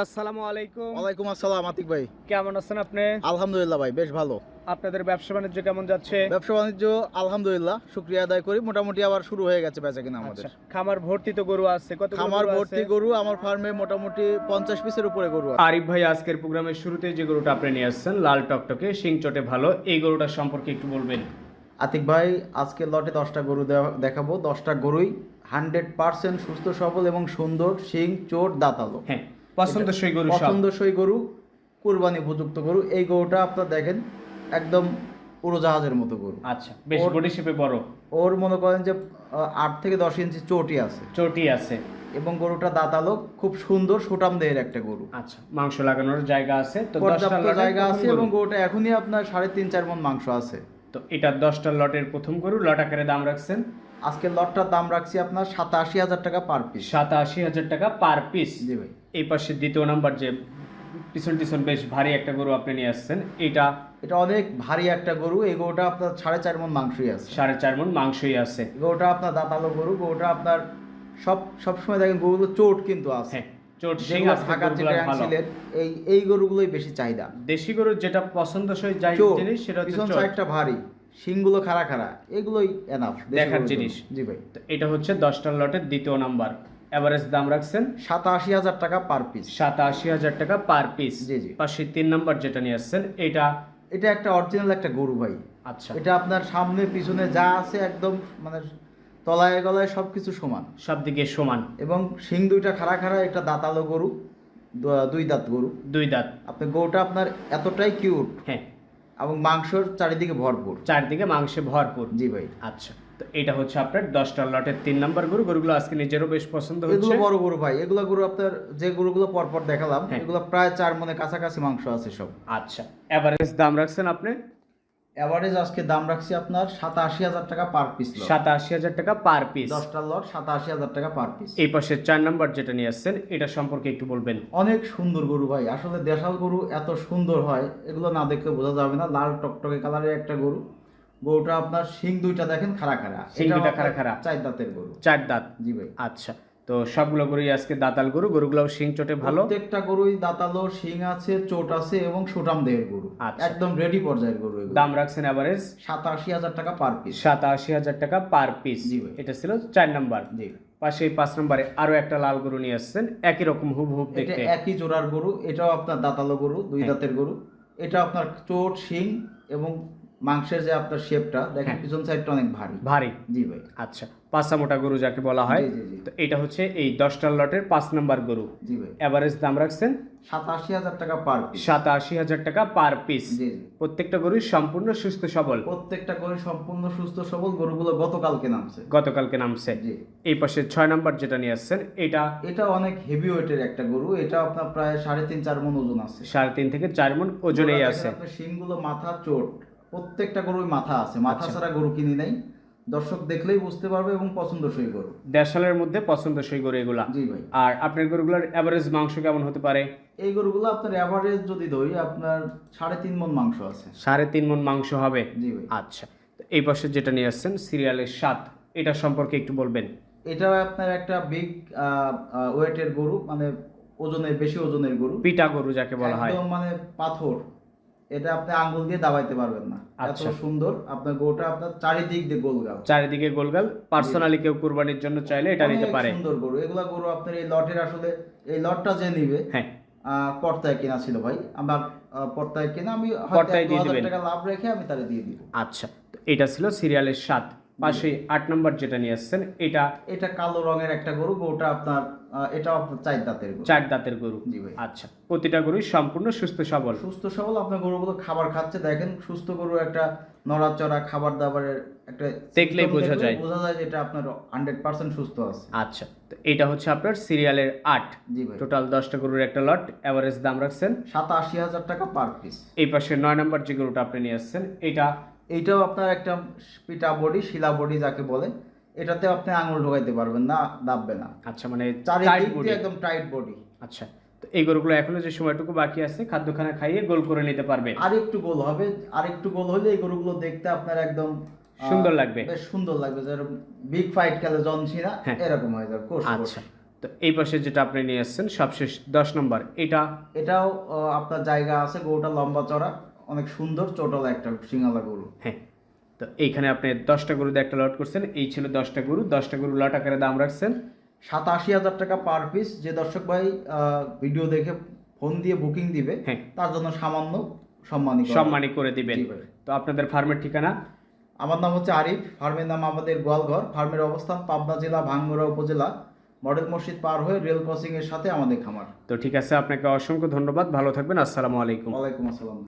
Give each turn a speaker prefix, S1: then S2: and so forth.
S1: আসসালামু আলাইকুম।
S2: ওয়ালাইকুম আসসালাম আতিক ভাই।
S1: কেমন আছেন আপনি?
S2: আলহামদুলিল্লাহ ভাই বেশ ভালো।
S1: আপনাদের ব্যবসা বাণিজ্য কেমন যাচ্ছে?
S2: ব্যবসা বাণিজ্য আলহামদুলিল্লাহ শুক্রিয়া আদায় করি। মোটামুটি আবার শুরু হয়ে গেছে বেচা কিনা আমাদের।
S1: আচ্ছা খামার ভর্তি তো গরু আছে কত
S2: খামার ভর্তি গরু আমার ফার্মে মোটামুটি পঞ্চাশ পিসের উপরে গরু আছে।
S1: আরিফ ভাই আজকের প্রোগ্রামের শুরুতে যে গরুটা আপনি নিয়ে আসছেন লাল টকটকে শিং চটে ভালো এই গরুটার সম্পর্কে একটু বলবেন।
S2: আতিক ভাই আজকে লটে দশটা গরু দেখাবো। দশটা গরুই হান্ড্রেড পার্সেন্ট সুস্থ সবল এবং সুন্দর শিং চোট দাঁতালো।
S1: হ্যাঁ। পছন্দসই গরু
S2: পছন্দসই গরু কুরবানি উপযুক্ত গরু এই গরুটা আপনার দেখেন একদম উড়োজাহাজের মতো গরু।
S1: আচ্ছা বেশ বডি শেপে বড়।
S2: ওর মনে করেন যে আট থেকে দশ ইঞ্চি চোটই আছে।
S1: চটি আছে।
S2: এবং গরুটা দাঁতালো খুব সুন্দর সুটাম দেহের একটা গরু।
S1: আচ্ছা মাংস লাগানোর জায়গা আছে তো
S2: জায়গা আছে এবং গরুটা এখনই আপনার সাড়ে তিন চার মন মাংস আছে।
S1: তো এটা দশটা লটের প্রথম গরু লট আকারে দাম রাখছেন?
S2: আজকে লটটার দাম রাখছি আপনার সাতাশি হাজার টাকা পার পিস।
S1: সাতাশি হাজার টাকা পার পিস।
S2: জি ভাই।
S1: এই পাশে দ্বিতীয় নাম্বার যে পিছন টিছন বেশ ভারী একটা গরু আপনি নিয়ে আসছেন এটা
S2: এটা অনেক ভারী একটা গরু। এই গরুটা আপনার সাড়ে চার মন মাংসই আছে।
S1: সাড়ে চার মন মাংসই আছে।
S2: গরুটা আপনার দাঁতালো গরু। গরুটা আপনার সব সবসময় দেখেন গরুগুলো চোট কিন্তু আছে।
S1: হ্যাঁ
S2: এই এই গরুগুলোই বেশি চাহিদা।
S1: দেশি গরুর যেটা পছন্দসই যাই জিনিস সেটা হচ্ছে।
S2: সাইডটা ভারী। শিংগুলো খাড়া খাড়া। এগুলোই এনাফ
S1: দেখার জিনিস।
S2: জি ভাই।
S1: তো এটা হচ্ছে দশটা লটের দ্বিতীয় নাম্বার। এভারেজ দাম রাখছেন?
S2: সাতাশি হাজার টাকা পার পিস
S1: সাতাশি হাজার টাকা পার পিস
S2: জি, জি।
S1: পাশে তিন নাম্বার যেটা নিয়ে আসছেন এটা?
S2: এটা একটা অরিজিনাল একটা গরু ভাই।
S1: আচ্ছা।
S2: এটা আপনার সামনে পিছনে যা আছে একদম মানে তলায় গলায় সব কিছু সমান।
S1: সব দিকে সমান।
S2: এবং শিং দুইটা খাড়া খাড়া একটা দাঁতালো গরু দুই দাঁত গরু।
S1: দুই দাঁত।
S2: আপনি গরুটা আপনার এতটাই কিউট
S1: হ্যাঁ।
S2: এবং মাংসর চারিদিকে ভরপুর।
S1: চারিদিকে মাংসে ভরপুর।
S2: জি ভাই।
S1: আচ্ছা। তো এটা হচ্ছে আপনার দশটা লটের তিন নাম্বার গরু। গরুগুলো আজকে নিজেরও বেশ পছন্দ
S2: এগুলো বড় গরু ভাই। এগুলো গরু আপনার যে গরুগুলো পরপর দেখালাম
S1: হ্যাঁ।
S2: এগুলো প্রায় চার মনে কাছাকাছি মাংস আছে সব।
S1: আচ্ছা এভারেজ দাম রাখছেন আপনি?
S2: এভারেজ আজকে দাম রাখছি আপনার সাতাশি হাজার টাকা পার পিস
S1: সাতাশি হাজার টাকা পার পিস
S2: দশটা লট সাতাশি হাজার টাকা পার পিস
S1: এই পাশে চার নাম্বার যেটা নিয়ে আসছেন এটা সম্পর্কে একটু বলবেন।
S2: অনেক সুন্দর গরু ভাই। আসলে দেশাল গরু এত সুন্দর হয় এগুলো না দেখলে বোঝা যাবে না। লাল টকটকে কালারের একটা গরু। গরুটা আপনার শিং দুইটা দেখেন খাড়া খাড়া।
S1: শিং দুইটা খাড়া খাড়া।
S2: চার দাঁতের গরু।
S1: চার দাঁত।
S2: জি ভাই।
S1: আচ্ছা তো সবগুলো গরুই আজকে দাতাল গরু গরুগুলো শিং চটে ভালো?
S2: প্রত্যেকটা গরুই দাঁতালো শিং আছে চোট আছে এবং সুটাম দেহের গরু।
S1: আচ্ছা।
S2: একদম রেডি পর্যায়ের গরু
S1: দাম রাখছেন এভারেজ
S2: সাতাশি হাজার টাকা পার পিস
S1: সাতাশি হাজার টাকা পার পিস। এটা ছিল চার নাম্বার।
S2: জি।
S1: পাশে পাঁচ নম্বরে আরও একটা লাল গরু নিয়ে আসছেন একই রকম হুবহুব দেখতে।
S2: একই জোড়ার গরু এটাও আপনার দাঁতালো গরু দুই
S1: হ্যাঁ।
S2: দাঁতের গরু। এটা আপনার চোট শিং এবং মাংসের যে আপনার শেপটা দেখেন
S1: হ্যাঁ।
S2: পিছন সাইডটা অনেক ভারী।
S1: ভারী?
S2: জি ভাই।
S1: আচ্ছা পাঁচা মোটা গরু যাকে বলা হয়। তো এটা হচ্ছে এই দশটা লটের পাঁচ নাম্বার গরু।
S2: জি ভাই।
S1: এভারেজ দাম রাখছেন?
S2: সাতাশি হাজার টাকা পার পিস
S1: সাতাশি হাজার টাকা পার পিস প্রত্যেকটা গরুই সম্পূর্ণ সুস্থ সবল।
S2: প্রত্যেকটা গরু সম্পূর্ণ সুস্থ সবল গরুগুলো গতকালকে নামছে।
S1: গতকালকে নামছে।
S2: জি।
S1: এই পাশে ছয় নাম্বার যেটা নিয়ে আসছেন এটা
S2: এটা অনেক হেভি ওয়েটের একটা গরু এটা আপনার প্রায় সাড়ে তিন চার মন ওজন আছে।
S1: সাড়ে তিন থেকে চার মন ওজনেই আছে।
S2: শিংগুলো মাথা চোট প্রত্যেকটা গরুই মাথা আছে। মাথা
S1: আচ্ছা।
S2: ছাড়া গরু কিনি নাই। দর্শক দেখলেই বুঝতে পারবে এবং পছন্দসই গরু।
S1: দেড় সালের মধ্যে পছন্দসই গরু এগুলা।
S2: জি ভাই।
S1: আর আপনার গরুগুলোর অ্যাভারেজ মাংস কেমন হতে পারে?
S2: এই গরুগুলো আপনার অ্যাভারেজ যদি ধরি আপনার সাড়ে তিন মন মাংস আছে।
S1: সাড়ে তিন মন মাংস হবে?
S2: জি ভাই।
S1: আচ্ছা। এই পাশে যেটা নিয়ে আসছেন সিরিয়ালের সাত এটা সম্পর্কে একটু বলবেন।
S2: এটা আপনার একটা বিগ ওয়েটের গরু মানে ওজনের বেশি ওজনের গরু।
S1: পিটা গরু যাকে বলা হয়।
S2: মানে পাথর। এটা আপনি আঙ্গুল দিয়ে দাবাইতে পারবেন না। এত
S1: আচ্ছা।
S2: সুন্দর। আপনার গরুটা আপনার চারিদিক দিয়ে গোলগাল।
S1: চারিদিকে গোলগাল। পার্সোনালি কেউ কুরবানির জন্য চাইলে এটা নিতে পারে।
S2: সুন্দর গরু। এগুলা গরু আপনার এই লটের আসলে এই লটটা যে নিবে
S1: হ্যাঁ।
S2: পর্তায় কেনা ছিল ভাই। আমার পর্তায় কেনা আমি
S1: পর্তায় দিয়ে দিবেন।
S2: টাকা লাভ রেখে আমি তারে দিয়ে দিব।
S1: আচ্ছা। এটা ছিল সিরিয়ালের সাত পাশে আট নম্বর যেটা নিয়ে আসছেন এটা
S2: এটা কালো রঙের একটা গরু গরুটা আপনার এটা চার দাঁতের গরু।
S1: চার দাঁতের গরু।
S2: জি ভাই।
S1: আচ্ছা প্রতিটা গরুই সম্পূর্ণ সুস্থ সবল।
S2: সুস্থ সবল আপনার গরুগুলো খাবার খাচ্ছে দেখেন সুস্থ গরু একটা নড়াচড়া খাবার দাবারের একটা
S1: দেখলেই বোঝা যায়।
S2: বোঝা যায় যে এটা আপনার হান্ড্রেড পার্সেন্ট সুস্থ আছে।
S1: আচ্ছা তো এটা হচ্ছে আপনার সিরিয়ালের আট।
S2: জি ভাই।
S1: টোটাল দশটা গরুর একটা লট অ্যাভারেজ দাম রাখছেন
S2: সাতাশি হাজার টাকা পার পিস।
S1: এই পাশে নয় নম্বর যে গরুটা আপনি নিয়ে আসছেন এটা
S2: এইটাও আপনার একটা পিটা বডি শিলা বডি যাকে বলে এটাতে আপনি আঙুল ঢোকাইতে পারবেন না দাববে না
S1: আচ্ছা মানে
S2: চারিদিক দিয়ে একদম টাইট বডি
S1: আচ্ছা তো এই গরুগুলো এখনও যে সময়টুকু বাকি আছে খাদ্যখানা খাইয়ে গোল করে নিতে পারবে
S2: আর একটু গোল হবে আর একটু গোল হলে এই গরুগুলো দেখতে আপনার একদম
S1: সুন্দর লাগবে।
S2: বেশ সুন্দর লাগবে যেরকম বিগ ফাইট খেলে জন সিনা
S1: হ্যাঁ।
S2: এরকম হয়ে যাবে।
S1: আচ্ছা তো এই পাশে যেটা আপনি নিয়ে আসছেন সবশেষ দশ নম্বর এটা
S2: এটাও আপনার জায়গা আছে গরুটা লম্বা চড়া অনেক সুন্দর চোটালা একটা সিঙ্গালা গরু।
S1: হ্যাঁ তো এইখানে আপনি দশটা গরু দিয়ে একটা লট করছেন এই ছিল দশটা গরু দশটা গরু লট আকারে দাম রাখছেন।
S2: সাতাশি হাজার টাকা পার পিস যে দর্শক ভাই ভিডিও দেখে ফোন দিয়ে বুকিং দিবে
S1: হ্যাঁ।
S2: তার জন্য সামান্য সম্মানী।
S1: সম্মানী করে দিবেন। তো আপনাদের ফার্মের ঠিকানা?
S2: আমার নাম হচ্ছে আরিফ ফার্মের নাম আমাদের গোয়ালঘর ফার্মের অবস্থান পাবনা জেলা ভাঙ্গুড়া উপজেলা মডেল মসজিদ পার হয়ে রেল ক্রসিং এর সাথে আমাদের খামার।
S1: তো ঠিক আছে আপনাকে অসংখ্য ধন্যবাদ ভালো থাকবেন আসসালামু আলাইকুম।
S2: ওয়ালাইকুম আসসালাম।